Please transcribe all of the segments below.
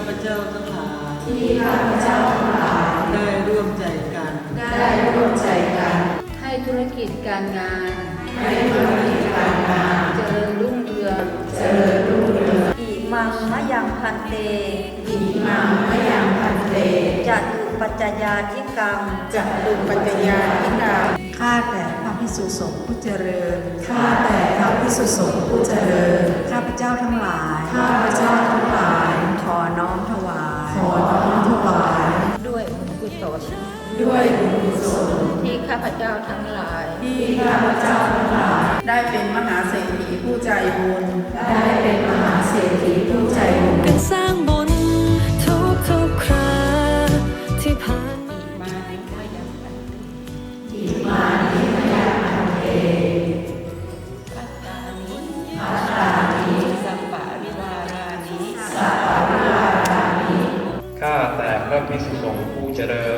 ข้าพเจ้าทั้งหลายที่ข้าพเจ้าทั้งหลาย ได้ร่วมใจกัน ได้ร่วมใจกัน ให้ธุรกิจการงาน ให้ธุรกิจการงานเจริญรุ่งเรืองเจริญรุ่งเรืองอิมังมะยังพันเตอิมังมะยังพันเตจัตุปัจจยาธิกรรมจัตุปัจจยาธิกรรมข้าแต่ สุสงผู้เจริญ ข้าแต่พระภิกษุสงฆ์ผู้เจริญ ข้าพเจ้าทั้งหลาย ข้าพเจ้าทั้งหลาย ขอน้อมถวาย ขอน้อมถวาย ด้วยบุญกุศล ด้วยบุญกุศล ที่ข้าพเจ้าทั้งหลาย ที่ข้าพเจ้าทั้งหลาย ได้เป็นมหาเศรษฐีผู้ใจบุญ ได้เป็นมหาเศรษฐีผู้ใจบุญ ภิกษุสงฆ์ผู้เจริญ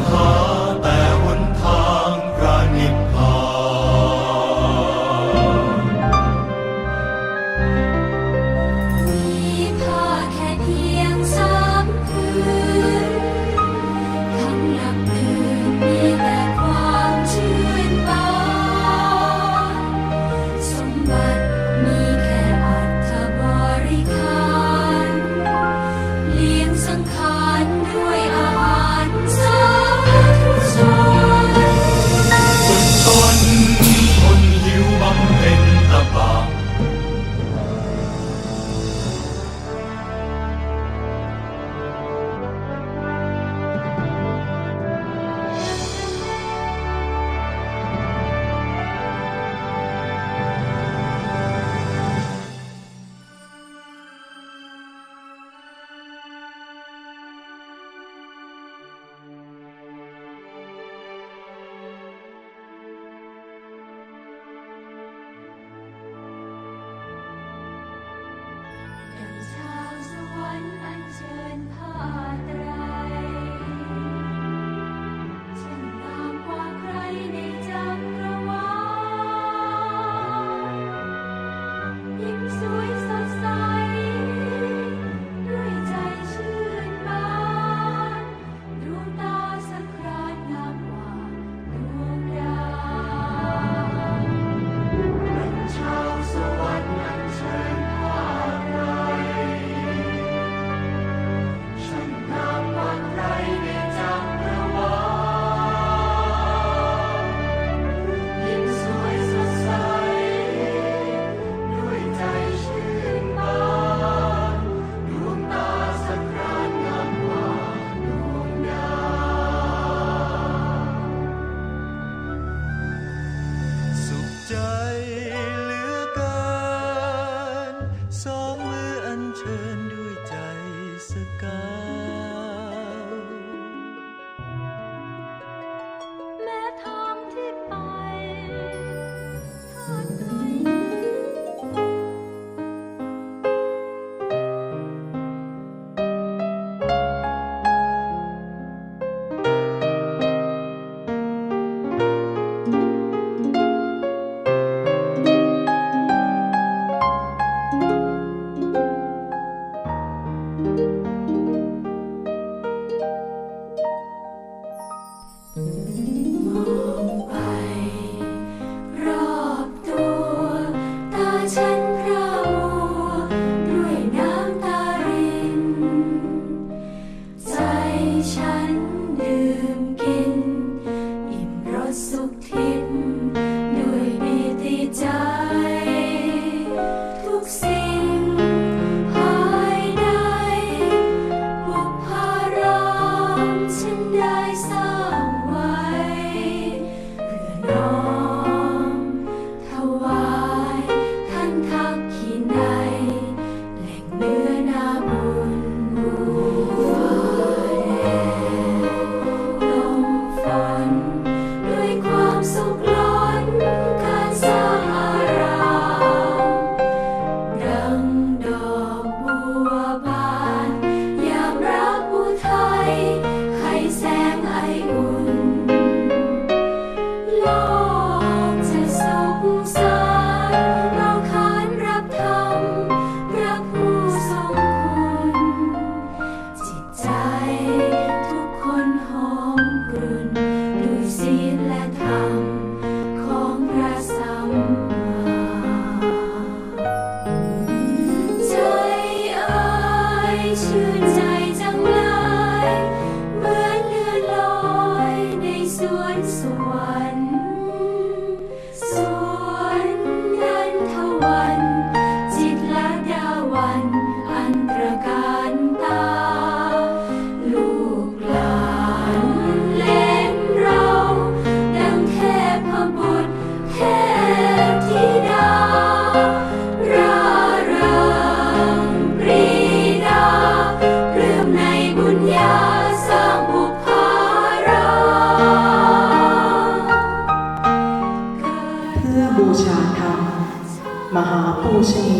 heart.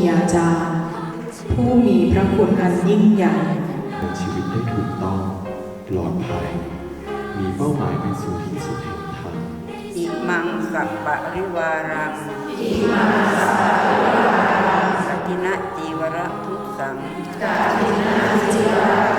ชนียาจารย์ ผู้มีพระคุณอันยิ่งใหญ่ดำเนินชีวิตได้ถูกต้องปลอดภัย มีเป้าหมายเป็นสู่ที่สุดแห่งธรรมอิมังสัปปะริวารังสักินะจีวระทุสังข้าแต่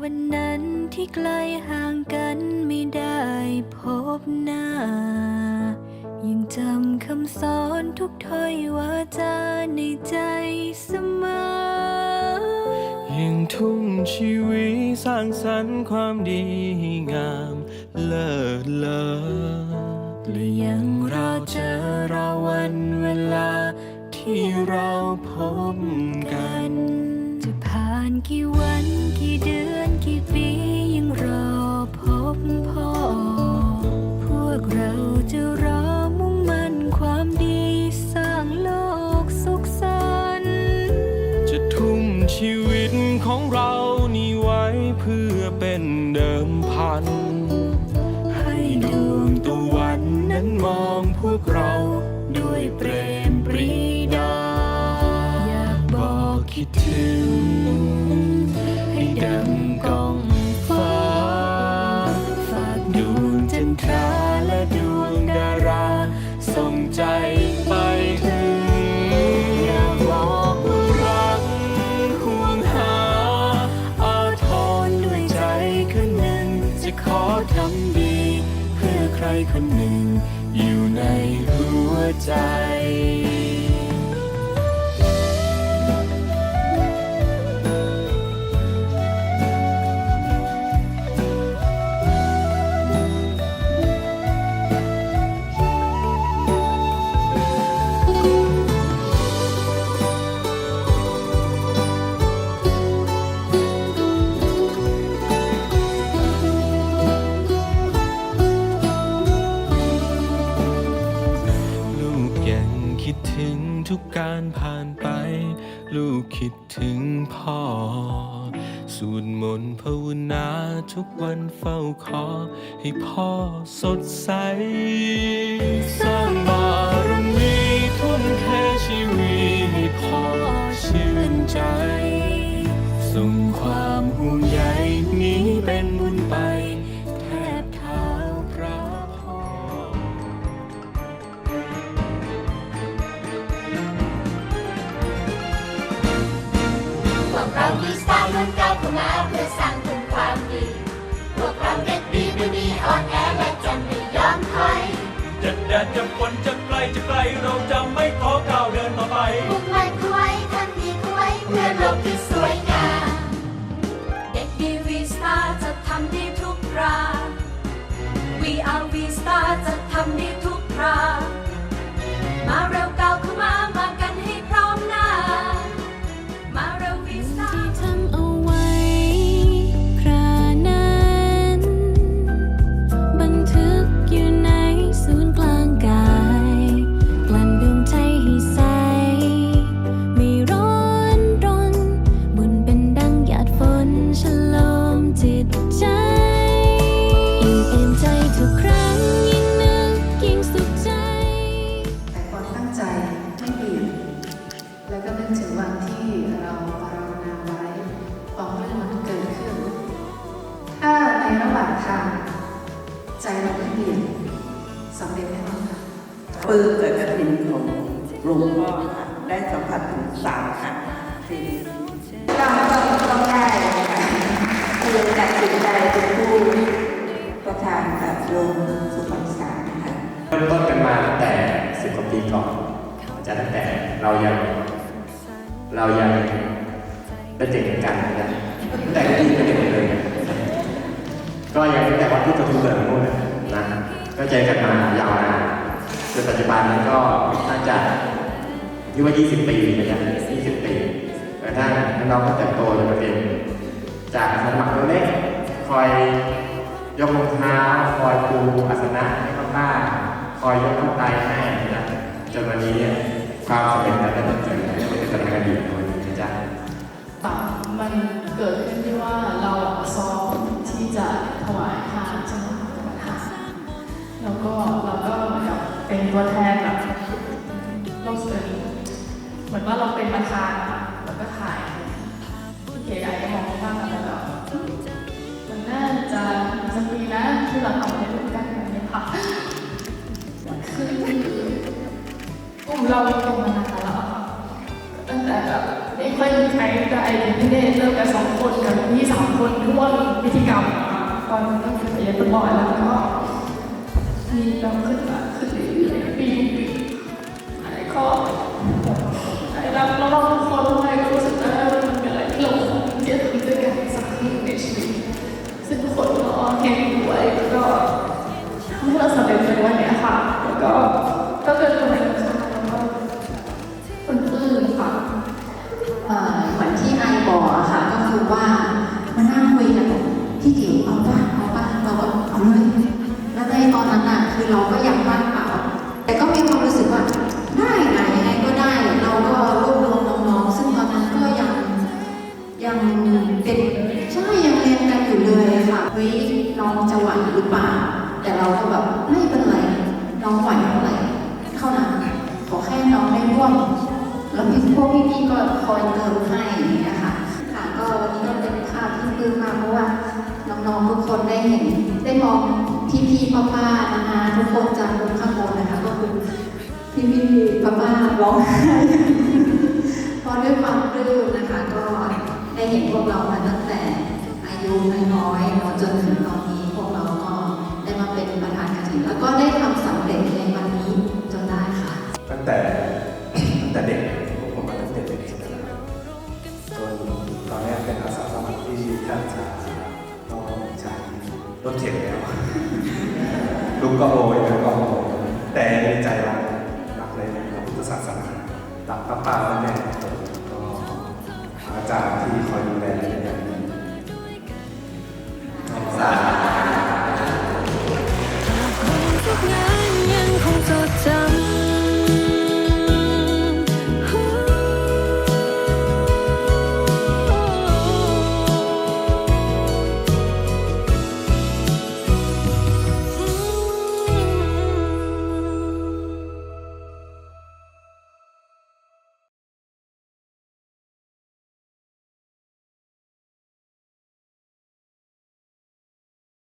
วันนั้นที่ไกลห่างกันไม่ได้พบหน้า ยังจำคำสอนทุกถ้อยวาจาในใจเสมอยิ่งทุ่มชีวิตสร้างสรรค์ความดีงามเลิศเลอและยังรอเจอรอวันเวลาที่เราพบ ให้ดังกองฟ้า ฝากดวงจันทราและดวงดารา ส่งใจไปถึงอยากบอกว่ารักห่วงหา อาทรด้วยใจคนหนึ่ง จะขอทำดี เพื่อใครคนหนึ่ง อยู่ในหัวใจาทุกวันเฝ้าขอ ให้พ่อสดใสสร้างบ้าร จะไกลจะไกลเราจะไม่ข้อก้าวเดินต่อไปมุ่งมั่นคุยทำดีคุยเพื่อโลกที่สวยงามเด็กดีวีสตาร์จะทำดีทุกครา We are V Star จะทำดีทุกครา ปื้มกับกระถินของหลวงพ่อค่ะได้สัมผัสถึงสามอันสี่ต้องต้องต้องได้คือตัดสินใจเป็นผู้ประธานกับโยมสุพรรณสารนะคะเริ่มต้นกันมาตั้งแต่สิบกว่าปีก่อนจารย์ตั้งแต่เรายังเรายังเป็นเด็กกันนะแต่ที่เป็นเด็กเลย ก็ยังตั้งแต่วันที่ประตูเปิดนู่นนะ ก็เจอกันมายาวนานจนปัจจุบันนี้ก็น่าจะยี่ว่า 20 ปีนะครับ20 ปีกระทั่งน้องก็เติบโตจนมาเป็นจากสมัครเล็กคอยยกรองเท้าคอยปูอาสนะให้ป้าๆคอยยกต้นไตให้นะจนวันนี้เนี่ยความสำเร็จนั้นได้เกิดขึ้นไม่เป็นอดีตตัวนี้นะจ๊ะ ตัวแทนแบบโลกสตรีเหมือนว่าเราเป็นประธานแล้วก็ถ่ายเก๋ใหญ่ก็มองว่ามันแบบมันน่าจะสักปีนะที่เราทำในรูปแบบแบบนี้ค่ะคือกลุ่มเราเป็นมานานแล้วตั้งแต่แบบไม่ค่อยมีใครได้พี่เนตเริ่มกันสองคนกับพี่สามคนร่วมพิธีกรรมตอนนั้นก็คือเรียนบ่อยแล้วก็มีเราขึ้นมา ก็ไอ้เราเราทุ ยังเป็นใช่ยังเรียนกันอยู่เลยค่ะเฮ้ยน้องจะไหวหรือเปล่าแต่เราก็แบบไม่เป็นไรน้องไหวเท่าไหร่เท่านั้นขอแค่น้องได้ร่วมแล้วพี่พวกพี่ๆก็คอยเติมให้อย่ค่ะค่ะก็วันนี้ก็เป็นภาพที่ปลื้มมากเพราะว่าน้องๆทุกคนได้เห็นได้มองพี่ๆป้าๆนะคะทุกคนจากบนข้างบนนะคะก็คือพี่ๆป้าๆร้องไห้เพราะด้วยความปลื้มนะคะก็ ได้เห็นพวกเรามาตั้งแต่อายุน้อยๆเนาะจนถึงตอนนี้พวกเราก็ได้มาเป็นประธานกฐินแล้วก็ได้ทำสำเร็จในวันนี้จนได้ค่ะ ตั้งแต่ตั้งแต่เด็กพวกผมมาตั้งแต่เด็กจนตอนนี้เป็นอาสาสมัครที่แทบจะต้องใช้รถเข็นแล้วลูกก็โอยแล้วก็โอยแต่ในใจเรารักเลยนะพระพุทธศาสนารักป้าป้าแม่แม่ผม จารย์ที่คอยดูแล